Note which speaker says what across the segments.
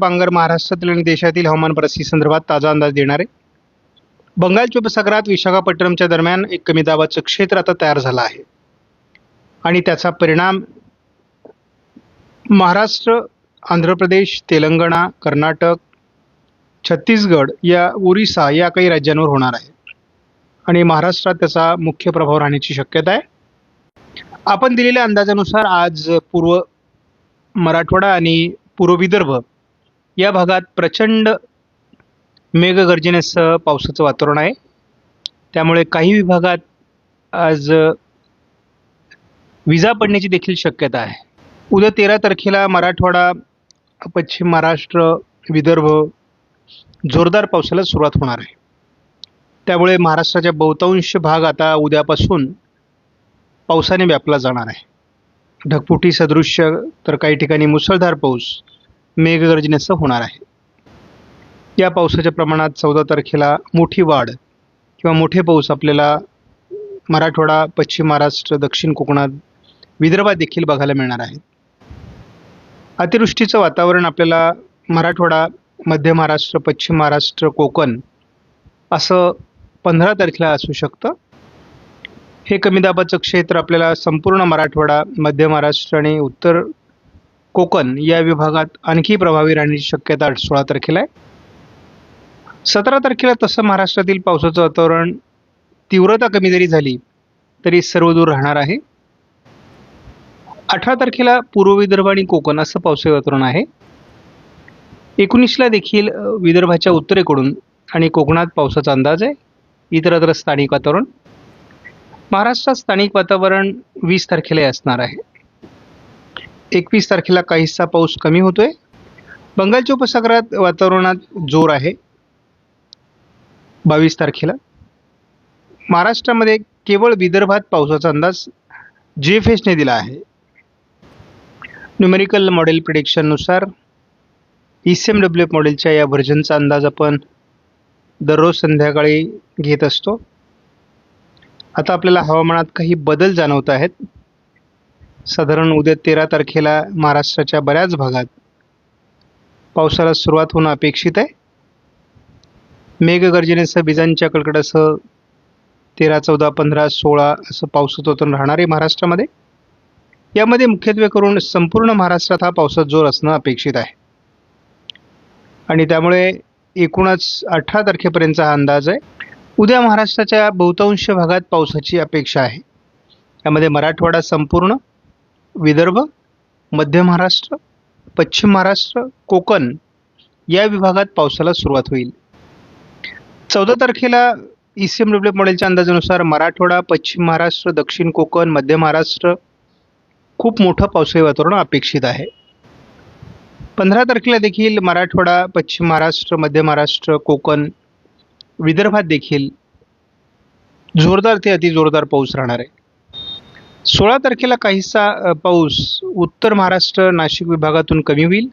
Speaker 1: बांगर महाराष्ट्रातील आणि देशातील हवामान परिस्थिती संदर्भात ताजा अंदाज देणार. आहे बंगालच्या उपसागरात विशाखापट्टणमच्या दरम्यान एक कमी दाबाचं क्षेत्र आता तयार झालं आहे. आणि त्याचा परिणाम महाराष्ट्र आंध्र प्रदेश तेलंगणा कर्नाटक छत्तीसगड या ओरिसा या काही राज्यांवर होणार आहे. आणि महाराष्ट्रात त्याचा मुख्य प्रभाव राहण्याची शक्यता आहे. आपण दिलेल्या अंदाजानुसार आज पूर्व मराठवाडा आणि पूर्व विदर्भ या भागात प्रचंड मेघगर्जनेसह पावसाचं वातावरण आहे. त्यामुळे काही विभागात आज विजा पडण्याची देखील शक्यता आहे. उद्या तेरा तारखेला मराठवाडा पश्चिम महाराष्ट्र विदर्भ जोरदार पावसाला सुरुवात होणार आहे. त्यामुळे महाराष्ट्राच्या बहुतांश भाग आता उद्यापासून पावसाने व्यापला जाणार आहे. ढगफुटी सदृश्य तर काही ठिकाणी मुसळधार पाऊस मेघगर्जनेसह होणार आहे. या पावसाच्या प्रमाणात चौदा तारखेला मोठी वाढ किंवा मोठे पाऊस आपल्याला मराठवाडा पश्चिम महाराष्ट्र दक्षिण कोकणात विदर्भात देखील बघायला मिळणार आहे. अतिवृष्टीचं वातावरण आपल्याला मराठवाडा मध्य महाराष्ट्र पश्चिम महाराष्ट्र कोकण असं पंधरा तारखेला असू शकतं. हे कमी दाबाचं क्षेत्र आपल्याला संपूर्ण मराठवाडा मध्य महाराष्ट्र आणि उत्तर कोकण या विभागात आणखी प्रभावी राहण्याची शक्यता सोळा तारखेला आहे. सतरा तारखेला तसं महाराष्ट्रातील पावसाचं वातावरण तीव्रता कमी जरी झाली तरी सर्व दूर राहणार आहे. अठरा तारखेला पूर्व विदर्भ आणि कोकण असं पावसाळी वातावरण आहे. एकोणीसला देखील विदर्भाच्या उत्तरेकडून आणि कोकणात पावसाचा अंदाज आहे. इतरत्र स्थानिक वातावरण. महाराष्ट्रात स्थानिक वातावरण वीस तारखेला असणार आहे. एकवीस तारखेला काहीसा पाऊस कमी होतोय. बंगालच्या उपसागरात वातावरणात जोर आहे. बावीस तारखेला. महाराष्ट्रामध्ये केवळ विदर्भात पावसाचा अंदाज जे एफ एसने दिला आहे. Numerical model प्रिडिक्शननुसार E C M W F मॉडेलच्या या व्हर्जनचा अंदाज आपण दररोज संध्याकाळी घेत असतो. आता आपल्याला हवामानात काही बदल जाणवत आहेत. साधारण उद्या तेरा तारखेला महाराष्ट्राच्या बऱ्याच भागात पावसाला सुरुवात होणं अपेक्षित आहे. मेघगर्जनेसह विजांच्या कडकडासह तेरा चौदा पंधरा सोळा असं पावसाचं राहणार आहे महाराष्ट्रामध्ये. यामध्ये मुख्यत्वे करून संपूर्ण महाराष्ट्रात हा पावसाचा जोर असणं अपेक्षित आहे. आणि त्यामुळे एकूणच अठरा तारखेपर्यंतचा हा अंदाज आहे. उद्या महाराष्ट्राच्या बहुतांश भागात पावसाची अपेक्षा आहे. यामध्ये मराठवाडा संपूर्ण विदर्भ मध्य महाराष्ट्र पश्चिम महाराष्ट्र कोकण या विभागात पावसाला सुरुवात होईल. चौदा तारखेला ई सी एम डब्ल्यू मॉडेलच्या अंदाजानुसार मराठवाडा पश्चिम महाराष्ट्र दक्षिण कोकण मध्य महाराष्ट्र खूप मोठं पावसाळी वातावरण अपेक्षित आहे. पंधरा तारखेला देखील मराठवाडा पश्चिम महाराष्ट्र मध्य महाराष्ट्र कोकण विदर्भात देखील जोरदार ते अतिजोरदार पाऊस राहणार आहे. सोळा तारखेला काहीसा पाऊस उत्तर महाराष्ट्र नाशिक विभागातून कमी होईल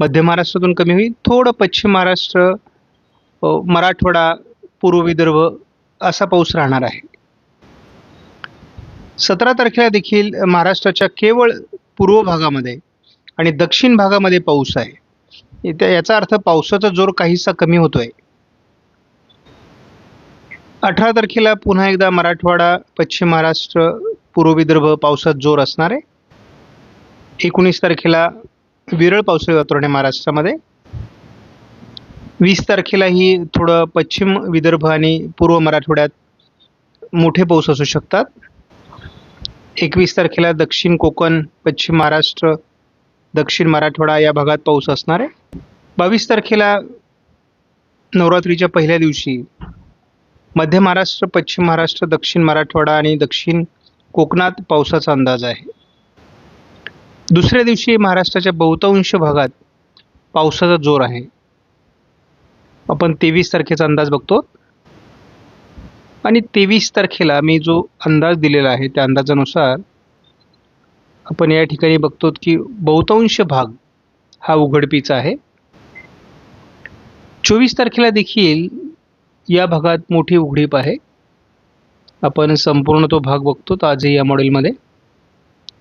Speaker 1: मध्य महाराष्ट्रातून कमी होईल थोडं पश्चिम महाराष्ट्र मराठवाडा पूर्व विदर्भ असा पाऊस राहणार आहे. सतरा तारखेला देखील महाराष्ट्राच्या केवळ पूर्व भागामध्ये आणि दक्षिण भागामध्ये पाऊस आहे. इथे याचा अर्थ पावसाचा जोर काहीसा कमी होतोय. अठरा तारखेला पुन्हा एकदा मराठवाडा पश्चिम महाराष्ट्र पूर्व विदर्भ पावसात जोर असणार आहे. एकोणीस तारखेला विरळ पावसाळी वातावरण आहे महाराष्ट्रामध्ये. वीस तारखेलाही थोडं पश्चिम विदर्भ आणि पूर्व मराठवाड्यात मोठे पाऊस असू शकतात. एकवीस तारखेला दक्षिण कोकण पश्चिम महाराष्ट्र दक्षिण मराठवाडा या भागात पाऊस असणार आहे. बावीस तारखेला नवरात्रीच्या पहिल्या दिवशी मध्य महाराष्ट्र पश्चिम महाराष्ट्र दक्षिण मराठवाडा आणि दक्षिण कोकणात पावसाचा अंदाज आहे. दुसऱ्या दिवशी महाराष्ट्राच्या बहुतांश भागात पावसाचा जोर आहे. आपण तेवीस तारखेचा अंदाज बघतो. आणि तेवीस तारखेला मी जो अंदाज दिलेला आहे त्या अंदाजानुसार आपण या ठिकाणी बघतो की बहुतांश भाग हा उघडपीचा आहे. चोवीस तारखेला देखील या भागात मोठी उघडीप आहे. आपण संपूर्ण तो भाग बघतो आजही या मॉडेलमध्ये.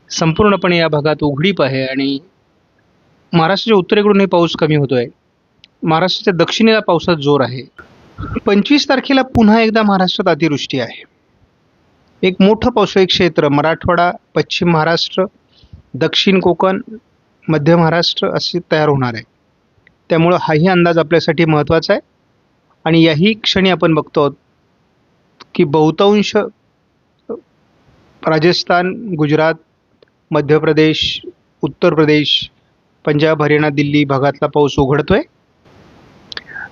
Speaker 1: संपूर्णपणे या भागात उघडीप आहे आणि महाराष्ट्राच्या उत्तरेकडूनही पाऊस कमी होतो आहे महाराष्ट्राच्या दक्षिणेला पावसात जोर आहे. पंचवीस तारखेला पुन्हा एकदा महाराष्ट्रात अतिवृष्टी आहे. एक मोठं पावसाळी क्षेत्र मराठवाडा पश्चिम महाराष्ट्र दक्षिण कोकण मध्य महाराष्ट्र असे तयार होणार आहे. त्यामुळं हाही अंदाज आपल्यासाठी महत्त्वाचा आहे. आणि याही क्षणी आपण बघतो आहोत की बहुतांश राजस्थान गुजरात मध्य प्रदेश उत्तर प्रदेश पंजाब हरियाणा दिल्ली भागातला पाऊस उघडतोय.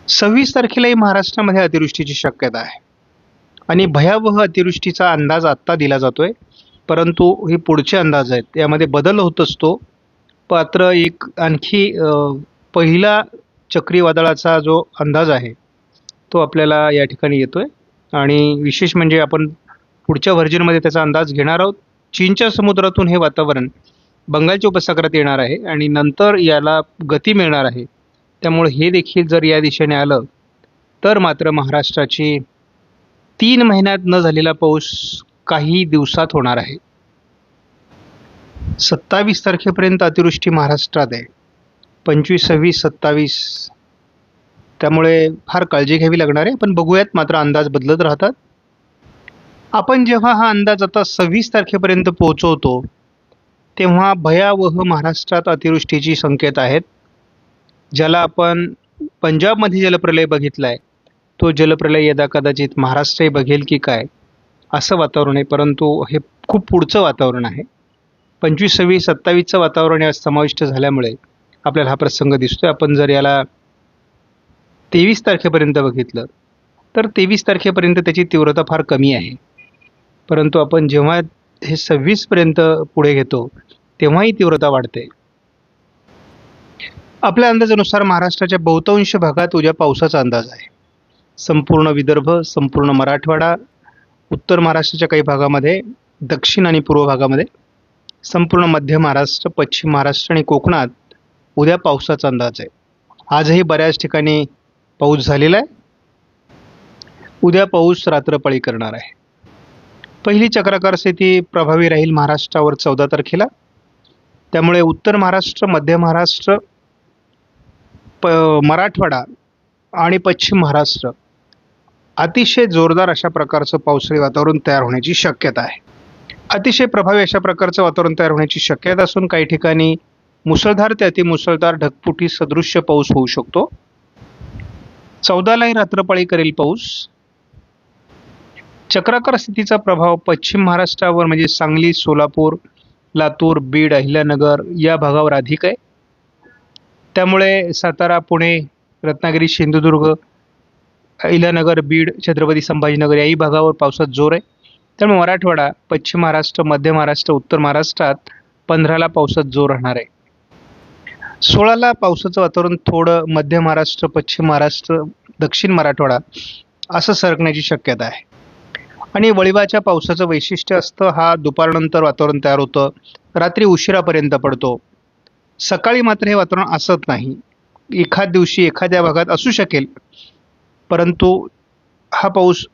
Speaker 1: सव्वीस तारखेलाही महाराष्ट्रामध्ये अतिवृष्टीची शक्यता आहे. आणि भयावह अतिवृष्टीचा अंदाज आत्ता दिला जातोय. परंतु हे पुढचे अंदाज आहेत. यामध्ये बदल होत असतो. मात्र एक आणखी पहिला चक्रीवादळाचा जो अंदाज आहे तो आपल्याला या ठिकाणी येतोय. आणि विशेष म्हणजे आपण पुढच्या व्हर्जनमध्ये त्याचा अंदाज घेणार आहोत. चीनच्या समुद्रातून हे वातावरण बंगालच्या उपसागरात येणार आहे आणि नंतर याला गती मिळणार आहे. त्यामुळे हे देखील जर या दिशेने आलं तर मात्र महाराष्ट्राची तीन महिन्यात न झालेला पाऊस काही दिवसात होणार आहे. सत्तावीस तारखेपर्यंत अतिवृष्टी महाराष्ट्रात आहे. पंचवीस सव्वीस सत्तावीस त्यामुळे फार काळजी घ्यावी लागणार आहे. पण बघूयात मात्र अंदाज बदलत राहतात. आपण जेव्हा हा अंदाज आता सव्वीस तारखेपर्यंत पोहोचवतो तेव्हा भयावह महाराष्ट्रात अतिवृष्टीची संकेत आहेत. ज्याला आपण पंजाबमध्ये जलप्रलय बघितला आहे तो जलप्रलय यदा कदाचित महाराष्ट्रही बघेल की काय असं वातावरण आहे. परंतु हे खूप पुढचं वातावरण आहे. पंचवीस सव्वीस सत्तावीसचं वातावरण यात समाविष्ट झाल्यामुळे आपल्याला हा प्रसंग दिसतोय. आपण जर याला तेवीस तारखेपर्यंत बघितलं तर तेवीस तारखेपर्यंत त्याची तीव्रता फार कमी आहे. परंतु आपण जेव्हा हे सव्वीसपर्यंत पुढे घेतो तेव्हाही तीव्रता वाढते. आपल्या अंदाजानुसार महाराष्ट्राच्या बहुतांश भागात उद्या पावसाचा अंदाज आहे. संपूर्ण विदर्भ संपूर्ण मराठवाडा उत्तर महाराष्ट्राच्या काही भागामध्ये दक्षिण आणि पूर्व भागामध्ये संपूर्ण मध्य महाराष्ट्र पश्चिम महाराष्ट्र आणि कोकणात उद्या पावसाचा अंदाज आहे. आजही बऱ्याच ठिकाणी पाऊस झालेला आहे. उद्या पाऊस रात्रपाळी करणार आहे. पहिली चक्राकार स्थिती प्रभावी राहील महाराष्ट्रावर चौदा तारखेला. त्यामुळे उत्तर महाराष्ट्र मध्य महाराष्ट्र प मराठवाडा आणि पश्चिम महाराष्ट्र अतिशय जोरदार अशा प्रकारचं पावसाळी वातावरण तयार होण्याची शक्यता आहे. अतिशय प्रभावी अशा प्रकारचं वातावरण तयार होण्याची शक्यता असून काही ठिकाणी मुसळधार ते अतिमुसळधार ढगफुटी सदृश्य पाऊस होऊ शकतो. चौदालाही रात्रपाळी करेल पाऊस. चक्राकार स्थितीचा प्रभाव पश्चिम महाराष्ट्रावर म्हणजे सांगली सोलापूर लातूर बीड अहिल्यानगर या भागावर अधिक आहे. त्यामुळे सातारा पुणे रत्नागिरी सिंधुदुर्ग अहिल्यानगर बीड छत्रपती संभाजीनगर याही भागावर पावसात जोर आहे. त्यामुळे मराठवाडा पश्चिम महाराष्ट्र मध्य महाराष्ट्र उत्तर महाराष्ट्रात पंधराला पावसात जोर राहणार आहे. सोळाला पावसाचं वातावरण थोडं मध्य महाराष्ट्र पश्चिम महाराष्ट्र दक्षिण मराठवाडा असं सरकण्याची शक्यता आहे. आणि वळिवाच्या पावसाचं वैशिष्ट्य असतं हा दुपारनंतर वातावरण तयार होतं रात्री उशिरापर्यंत पडतो. सकाळी मात्र हे वातावरण असत नाही. एखाद दिवशी एखाद्या भागात असू शकेल परंतु हा पाऊस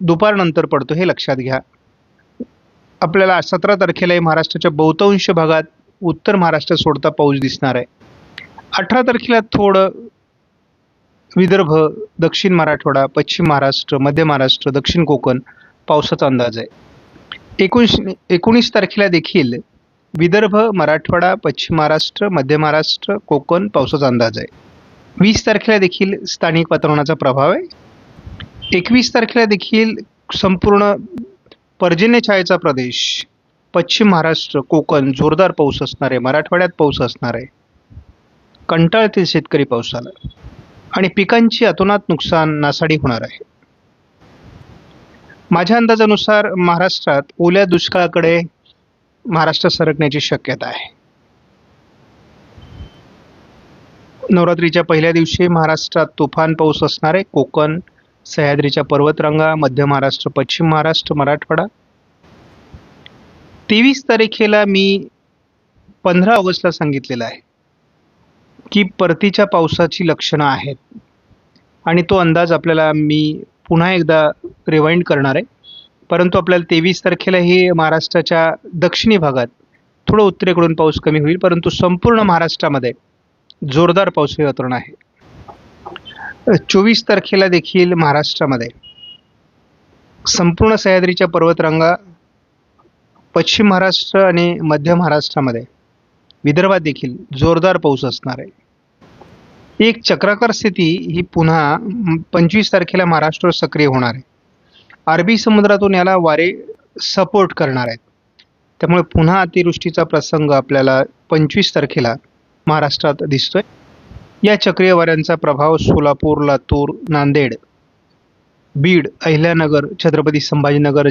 Speaker 1: दुपारनंतर पडतो हे लक्षात घ्या. आपल्याला सतरा तारखेलाही महाराष्ट्राच्या बहुतांश भागात उत्तर महाराष्ट्र सोडता पाऊस दिसणार आहे. अठरा तारखेला थोडं विदर्भ दक्षिण मराठवाडा पश्चिम महाराष्ट्र मध्य महाराष्ट्र दक्षिण कोकण पावसाचा अंदाज आहे. एकोणीस एकोणीस तारखेला देखील विदर्भ मराठवाडा पश्चिम महाराष्ट्र मध्य महाराष्ट्र कोकण पावसाचा अंदाज आहे. वीस तारखेला देखील स्थानिक वातावरणाचा प्रभाव आहे. एकवीस तारखेला देखील संपूर्ण पर्जन्यछायेचा प्रदेश पश्चिम महाराष्ट्र कोकण जोरदार पाऊस असणार आहे मराठवाड्यात पाऊस असणार आहे. कंटाळतील शेतकरी पावसाला आणि पिकांची अतोनात नुकसान नासाडी होणार आहे. माझ्या अंदाजानुसार महाराष्ट्रात ओल्या दुष्काळाकडे महाराष्ट्र सरकण्याची शक्यता आहे. नवरात्रीच्या पहिल्या दिवशी महाराष्ट्रात तुफान पाऊस असणार आहे कोकण सह्याद्रीच्या पर्वतरांगा मध्य महाराष्ट्र पश्चिम महाराष्ट्र मराठवाडा. तेवीस तारखेला मी पंधरा ऑगस्टला सांगितलेलं आहे. की परतीच्या पावसाची लक्षणं आहेत. आणि तो अंदाज आपल्याला मी पुन्हा एकदा रिवाइंड करणार आहे. परंतु आपल्याला तेवीस तारखेला हे महाराष्ट्राच्या दक्षिणी भागात थोडं उत्तरेकडून पाऊस कमी होईल परंतु संपूर्ण महाराष्ट्रामध्ये जोरदार पाऊस वातावरण आहे. चोवीस तारखेला देखील महाराष्ट्रामध्ये संपूर्ण सह्याद्रीच्या पर्वतरांगा पश्चिम महाराष्ट्र आणि मध्य महाराष्ट्रामध्ये विदर्भात देखील जोरदार पाऊस असणार आहे. एक चक्राकार स्थिती ही पुन्हा पंचवीस तारखेला महाराष्ट्रावर सक्रिय होणार आहे. अरबी समुद्रातून याला वारे सपोर्ट करणार आहेत. त्यामुळे पुन्हा अतिवृष्टीचा प्रसंग आपल्याला पंचवीस तारखेला महाराष्ट्रात दिसतोय. या चक्रीय वाऱ्यांचा प्रभाव सोलापूर लातूर नांदेड बीड अहिल्यानगर छत्रपती संभाजीनगर